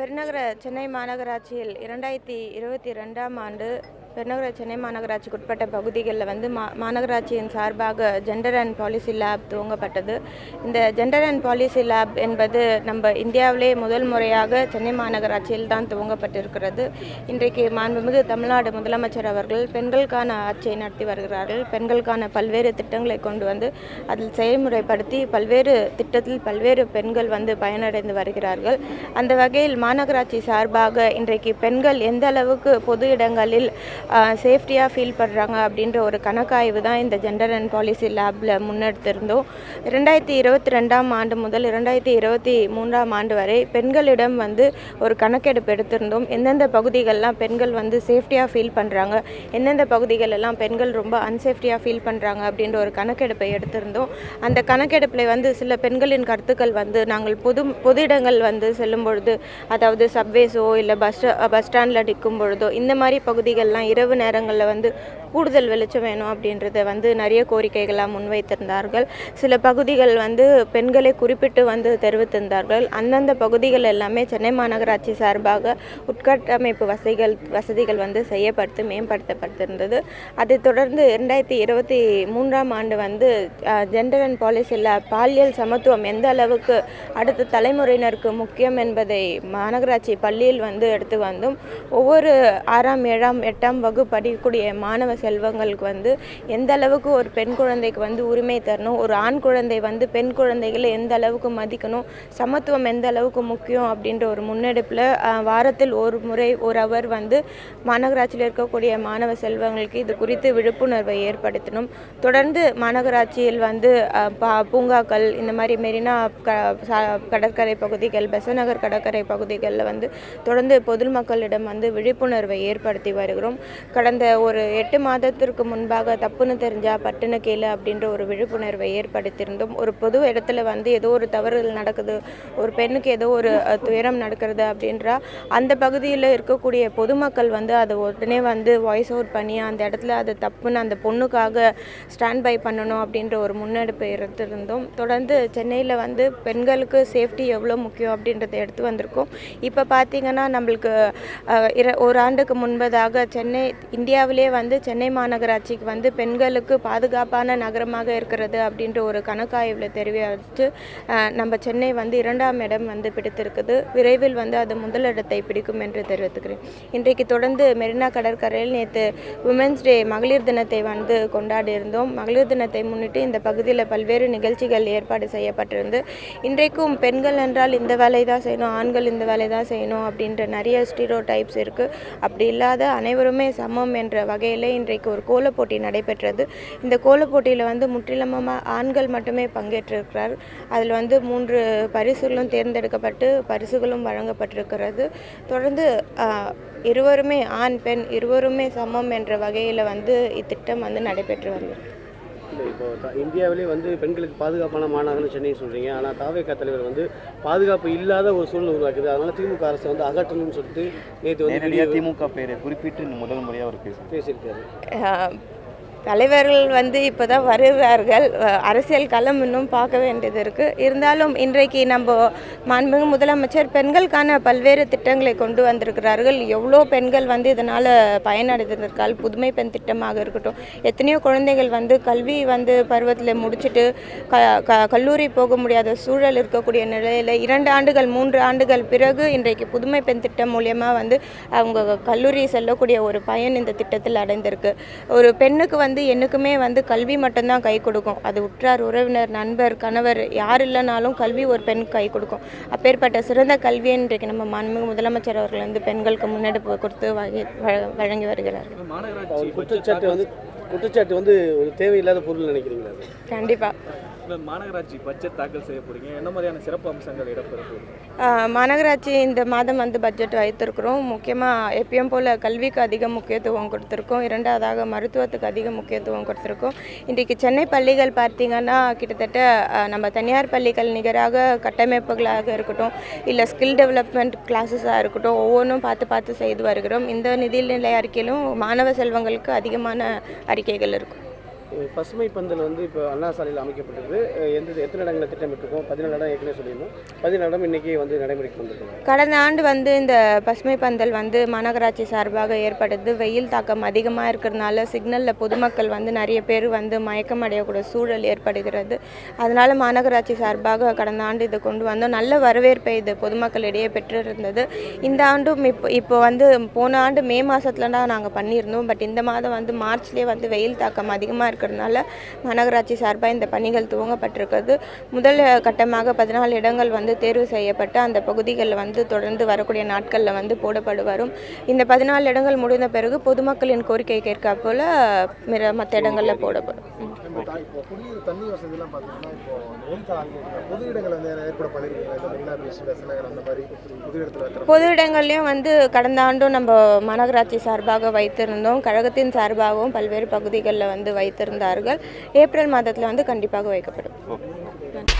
பெருநகர சென்னை மாநகராட்சியில் இரண்டாயிரத்தி இருபத்தி ரெண்டாம் ஆண்டு பெருநகர சென்னை மாநகராட்சிக்கு உட்பட்ட பகுதிகளில் வந்து மா மாநகராட்சியின் சார்பாக ஜெண்டர் அண்ட் பாலிசி லேப் துவங்கப்பட்டது. இந்த ஜெண்டர் அண்ட் பாலிசி லேப் என்பது நம்ம இந்தியாவிலே முதல் முறையாக சென்னை மாநகராட்சியில் தான் துவங்கப்பட்டிருக்கிறது. இன்றைக்கு மாண்புமிகு தமிழ்நாடு முதலமைச்சர் அவர்கள் பெண்களுக்கான ஆட்சியை நடத்தி வருகிறார்கள். பெண்களுக்கான பல்வேறு திட்டங்களை கொண்டு வந்து அதில் செயல்முறைப்படுத்தி பல்வேறு திட்டத்தில் பல்வேறு பெண்கள் வந்து பயனடைந்து வருகிறார்கள். அந்த வகையில் மாநகராட்சி சார்பாக இன்றைக்கு பெண்கள் எந்த அளவுக்கு பொது இடங்களில் சேஃப்டியாக ஃபீல் பண்ணுறாங்க அப்படின்ற ஒரு கணக்காய்வு தான் இந்த ஜெண்டர் அண்ட் பாலிசி லேபில் முன்னெடுத்திருந்தோம். ரெண்டாயிரத்தி இருபத்தி ரெண்டாம் ஆண்டு முதல் இரண்டாயிரத்தி இருபத்தி மூன்றாம் ஆண்டு வரை பெண்களிடம் வந்து ஒரு கணக்கெடுப்பு எடுத்திருந்தோம். எந்தெந்த பகுதிகளெலாம் பெண்கள் வந்து சேஃப்டியாக ஃபீல் பண்ணுறாங்க எந்தெந்த பகுதிகள் எல்லாம் பெண்கள் ரொம்ப அன்சேஃப்டியாக ஃபீல் பண்ணுறாங்க அப்படின்ற ஒரு கணக்கெடுப்பை எடுத்திருந்தோம். அந்த கணக்கெடுப்பில் வந்து சில பெண்களின் கருத்துக்கள் வந்து நாங்கள் பொது பொது இடங்கள் வந்து செல்லும் பொழுது அதாவது சப்வேஸோ இல்லை பஸ் பஸ் ஸ்டாண்டில் நிற்கும் பொழுதோ இந்த மாதிரி பகுதிகள்லாம் இரவு நேரங்களில் வந்து கூடுதல் வெளிச்சம் வேணும் அப்படின்றத வந்து நிறைய கோரிக்கைகளாக முன்வைத்திருந்தார்கள். சில பகுதிகள் வந்து பெண்களை குறிப்பிட்டு வந்து தெரிவித்திருந்தார்கள். அந்தந்த பகுதிகள் எல்லாமே சென்னை மாநகராட்சி சார்பாக உட்கட்டமைப்பு வசதிகள் வசதிகள் வந்து செய்யப்பட்டு மேம்படுத்தப்பட்டிருந்தது. அதை தொடர்ந்து இரண்டாயிரத்தி இருபத்தி மூன்றாம் ஆண்டு வந்து ஜெண்டர் அண்ட் பாலிசியில் பாலியல் சமத்துவம் எந்த அளவுக்கு அடுத்த தலைமுறையினருக்கு முக்கியம் என்பதை மாநகராட்சி பள்ளியில் வந்து எடுத்து வந்தும் ஒவ்வொரு ஆறாம் ஏழாம் எட்டாம் வகுப்பு படிக்கக்கூடிய மாணவ செல்வங்களுக்கு வந்து எந்த அளவுக்கு ஒரு பெண் குழந்தைக்கு வந்து உரிமை தரணும் ஒரு ஆண் குழந்தை வந்து பெண் குழந்தைகளை எந்த அளவுக்கு மதிக்கணும் சமத்துவம் எந்த அளவுக்கு முக்கியம் அப்படின்ற ஒரு முன்னெடுப்பில் வாரத்தில் ஒரு முறை ஒரு அவர் வந்து மாநகராட்சியில் இருக்கக்கூடிய மாணவ செல்வங்களுக்கு இது குறித்து விழிப்புணர்வை ஏற்படுத்தணும். தொடர்ந்து மாநகராட்சியில் வந்து பா- பூங்காக்கள் இந்த மாதிரி மெரினா க கடற்கரை பகுதிகள் பெசநகர் கடற்கரை பகுதிகளில் வந்து தொடர்ந்து பொதுமக்களிடம் வந்து விழிப்புணர்வை ஏற்படுத்தி வருகிறோம். கடந்த ஒரு எட்டு மாதத்திற்கு முன்பாக தப்புன்னு தெரிஞ்சா பட்டுன்னு கேளு அப்படின்ற ஒரு விழிப்புணர்வை ஏற்படுத்தியிருந்தோம். ஒரு பொது இடத்துல வந்து ஏதோ ஒரு தவறுகள் நடக்குது ஒரு பெண்ணுக்கு ஏதோ ஒரு துயரம் நடக்கிறது அப்படின்றா அந்த பகுதியில் இருக்கக்கூடிய பொதுமக்கள் வந்து அதை உடனே வந்து வாய்ஸ் அவுட் பண்ணி அந்த இடத்துல அது தப்புன்னு அந்த பொண்ணுக்காக ஸ்டாண்ட் பை பண்ணணும் அப்படின்ற ஒரு முன்னெடுப்பு எடுத்திருந்தோம். தொடர்ந்து சென்னையில் வந்து பெண்களுக்கு சேஃப்டி எவ்வளோ முக்கியம் அப்படின்றத எடுத்து வந்திருக்கோம். இப்போ பார்த்தீங்கன்னா நம்மளுக்கு ஒரு ஆண்டுக்கு முன்பதாக சென்னை இந்தியாவிலே வந்து சென்னை மாநகராட்சிக்கு வந்து பெண்களுக்கு பாதுகாப்பான நகரமாக இருக்கிறது அப்படின்ற ஒரு கணக்காய்வில் தெரிவித்து நம்ம சென்னை வந்து இரண்டாம் இடம் வந்து பிடித்திருக்குது. விரைவில் வந்து அது முதலிடத்தை பிடிக்கும் என்று தெரிவித்துக்கிறேன். இன்றைக்கு தொடர்ந்து மெரினா கடற்கரையில் நேற்று உமன்ஸ் டே மகளிர் தினத்தை வந்து கொண்டாடி இருந்தோம் மகளிர் தினத்தை முன்னிட்டு இந்த பகுதியில் பல்வேறு நிகழ்ச்சிகள் ஏற்பாடு செய்யப்பட்டிருந்து இன்றைக்கும் பெண்கள் என்றால் இந்த வேலை தான் செய்யணும் ஆண்கள் இந்த வேலை தான் செய்யணும் அப்படின்ற நிறைய ஸ்டீரோ டைப்ஸ் இருக்குது அப்படி இல்லாத அனைவருமே சமம் என்ற வகையில் இன்றைக்கு ஒரு கோலப் போட்டி நடைபெற்றது. இந்த கோலப் போட்டியில் வந்து முற்றிலுமாக ஆண்கள் மட்டுமே பங்கேற்றிருக்கிறார். அதில் வந்து மூன்று பரிசுகளும் தேர்ந்தெடுக்கப்பட்டு பரிசுகளும் வழங்கப்பட்டிருக்கிறது. தொடர்ந்து இருவருமே ஆண் பெண் இருவருமே சமம் என்ற வகையில் வந்து இத்திட்டம் வந்து நடைபெற்று வருகிறது. இப்போ த- இந்தியாவிலே வந்து பெண்களுக்கு பாதுகாப்பான மாநகரம் சென்னை சொல்கிறீங்க ஆனால் தாவேக்கா தலைவர் வந்து பாதுகாப்பு இல்லாத ஒரு சூழ்நிலை உருவாக்குது. அதனால திமுக அரசு வந்து அகற்றணும்னு சொல்லிட்டு நேற்று வந்து திமுக பேரை குறிப்பிட்டு முதல் முறையாக அவர் பேசுகிறார் பேசியிருக்காரு. ஆஹ், தலைவர்கள் வந்து இப்போ தான் வருகிறார்கள் அரசியல் களம் இன்னும் பார்க்க வேண்டியது இருக்குது இருந்தாலும் இன்றைக்கு நம்ம மாண்புமிகு முதலமைச்சர் பெண்களுக்கான பல்வேறு திட்டங்களை கொண்டு வந்திருக்கிறார்கள். எவ்வளோ பெண்கள் வந்து இதனால் பயனடைந்திருக்கால் புதுமை பெண் திட்டமாக இருக்கட்டும். எத்தனையோ குழந்தைகள் வந்து கல்வி வந்து பருவத்தில் முடிச்சுட்டு க க கல்லூரி போக முடியாத சூழல் இருக்கக்கூடிய நிலையில் இரண்டு ஆண்டுகள் மூன்று ஆண்டுகள் பிறகு இன்றைக்கு புதுமை பெண் திட்டம் மூலியமாக வந்து அவங்க கல்லூரி செல்லக்கூடிய ஒரு பயன் இந்த திட்டத்தில் அடைந்திருக்கு. ஒரு பெண்ணுக்கு வந்து என்னைக்குமே வந்து கல்வி மட்டும்தான் கை கொடுக்கும். அது உற்றார் உறவினர் நண்பர் கணவர் யார் இல்லைனாலும் கல்வி ஒரு பெண் கை கொடுக்கும். அப்பேற்பட்ட சிறந்த கல்வியை இன்றைக்கு நம்ம மாண்புமிகு முதலமைச்சர் அவர்கள் வந்து பெண்களுக்கு முன்னெடுப்பு கொடுத்து வழங்கி வருகிறார்கள். குற்றச்சாட்டு வந்து ஒரு தேவையில்லாத பொருள் நினைக்கிறீங்களா? அது கண்டிப்பாக மாநகராட்சி பட்ஜெட் தாக்கல் செய்ய போறீங்க. என்ன மாதிரியான சிறப்பு அம்சங்கள் இடம்பெற மாநகராட்சி இந்த மாதம் வந்து பட்ஜெட் வைத்திருக்கிறோம். முக்கியமாக எப்பயும் போல் கல்விக்கு அதிக முக்கியத்துவம் கொடுத்துருக்கோம். இரண்டாவதாக மருத்துவத்துக்கு அதிக முக்கியத்துவம் கொடுத்துருக்கோம். இன்றைக்கு சென்னை பள்ளிகள் பார்த்திங்கன்னா கிட்டத்தட்ட நம்ம தனியார் பள்ளிகள் நிகராக கட்டமைப்புகளாக இருக்கட்டும் இல்லை ஸ்கில் டெவலப்மெண்ட் கிளாஸஸாக இருக்கட்டும் ஒவ்வொன்றும் பார்த்து பார்த்து செய்து வருகிறோம். இந்த நிதிநிலை அறிக்கையிலும் மாணவ செல்வங்களுக்கு அதிகமான அறிக்கைகள் இருக்கும். பசுமை பந்தல் வந்து இப்போ அண்ணா சாலையில் அமைக்கப்பட்டது. எந்த எத்தனை இடங்களை திட்டமிட்டிருக்கோம்? பதினாலு இடம் ஏற்கனவே சொல்லியிருந்தோம். பதினாலு இடம் இன்றைக்கி வந்து நடைமுறைக்கு வந்திருக்கோம் கடந்த ஆண்டு வந்து இந்த பசுமை பந்தல் வந்து மாநகராட்சி சார்பாக ஏற்பட்டது. வெயில் தாக்கம் அதிகமாக இருக்கிறதுனால சிக்னலில் பொதுமக்கள் வந்து நிறைய பேர் வந்து மயக்கம் அடையக்கூடிய சூழல் ஏற்படுகிறது. அதனால் மாநகராட்சி சார்பாக கடந்த ஆண்டு இதை கொண்டு வந்தோம். நல்ல வரவேற்பை இது பொதுமக்களிடையே பெற்றிருந்தது. இந்த ஆண்டும் இப்போ இப்போ வந்து போன ஆண்டு மே மாதத்துல தான் நாங்கள் பண்ணியிருந்தோம். பட் இந்த மாதம் வந்து மார்ச்லேயே வந்து வெயில் தாக்கம் அதிகமாக இருக்கிறதுனால மாநகராட்சி சார்பாக இந்த பணிகள் துவங்கப்பட்டிருக்கிறது. முதல் கட்டமாக பதினாலு இடங்கள் வந்து தேர்வு செய்யப்பட்டு அந்த பகுதிகளில் வந்து தொடர்ந்து வரக்கூடிய நாட்களில் வந்து போடப்படு வரும். இந்த பதினாலு இடங்கள் முடிந்த பிறகு பொதுமக்களின் கோரிக்கை கேட்க போல் மற்ற இடங்களில் போடப்படும். இப்போ குடிநீர் தண்ணி வசதிலாம் பார்த்தீங்கன்னா இப்போ வெயில் பொது இடங்கள் வந்து ஏற்பட பண்ணிருக்கீங்க அந்த மாதிரி பொது இடத்துல பொது இடங்கள்லையும் வந்து கடந்த ஆண்டும் நம்ம மாநகராட்சி சார்பாக வைத்திருந்தோம். கழகத்தின் சார்பாகவும் பல்வேறு பகுதிகளில் வந்து வைத்திருந்தார்கள். ஏப்ரல் மாதத்தில் வந்து கண்டிப்பாக வைக்கப்படும். ஓகே.